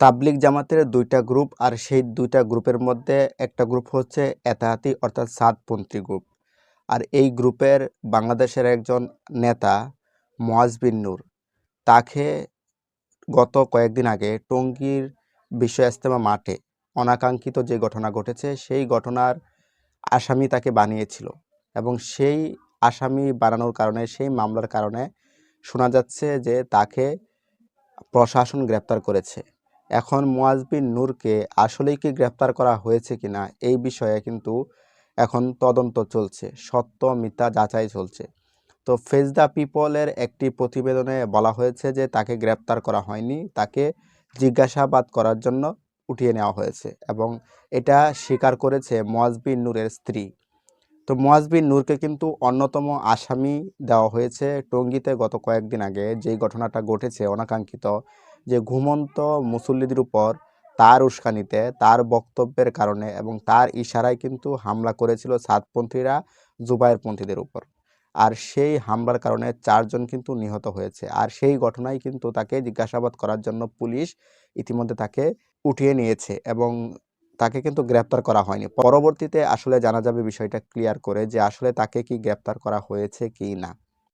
তাবলিগ জামাতের দুইটা গ্রুপ আর সেই দুইটা গ্রুপের মধ্যে একটা গ্রুপ হচ্ছে এতাহাতি, অর্থাৎ সাতপন্থী গ্রুপ। আর এই গ্রুপের বাংলাদেশের একজন নেতা মোয়াজ বিন নূর। তাকে গত কয়েকদিন আগে টঙ্গীর বিশ্ব ইস্তেমা মাঠে অনাকাঙ্ক্ষিত যে ঘটনা ঘটেছে, সেই ঘটনার আসামি তাকে বানিয়েছিল এবং সেই আসামি বানানোর কারণে, সেই মামলার কারণে শোনা যাচ্ছে যে তাকে প্রশাসন গ্রেপ্তার করেছে। এখন মুয়াজ বিন নূরকে আসলেই কি গ্রেপ্তার করা হয়েছে কিনা এই বিষয়ে কিন্তু এখন তদন্ত চলছে, সত্য মিথ্যা যাচাই চলছে। তো ফেজ দ্য পিপলের একটি প্রতিবেদনে বলা হয়েছে যে তাকে গ্রেপ্তার করা হয়নি, তাকে জিজ্ঞাসাবাদ করার জন্য উঠিয়ে নেওয়া হয়েছে এবং এটা স্বীকার করেছে মোয়াজ বিন নূরের স্ত্রী। তো মোয়াজ বিন নূরকে কিন্তু অন্যতম আসামি দেওয়া হয়েছে টঙ্গিতে গত কয়েকদিন আগে, যেই ঘটনাটা ঘটেছে অনাকাঙ্ক্ষিত যে ঘুমন্ত মুসল্লিদের উপর তার উস্কানিতে, তার বক্তব্যের কারণে এবং তার ইশারায় কিন্তু হামলা করেছিল সাতপন্থীরা জুবায়েরপন্থীদের উপর। আর সেই হামলার কারণে চারজন কিন্তু নিহত হয়েছে। আর সেই ঘটনায় কিন্তু তাকে জিজ্ঞাসাবাদ করার জন্য পুলিশ ইতিমধ্যে তাকে উঠিয়ে নিয়েছে এবং তাকে কিন্তু গ্রেপ্তার করা হয়নি। পরবর্তীতে আসলে জানা যাবে বিষয়টা ক্লিয়ার করে যে আসলে তাকে কি গ্রেপ্তার করা হয়েছে কি না।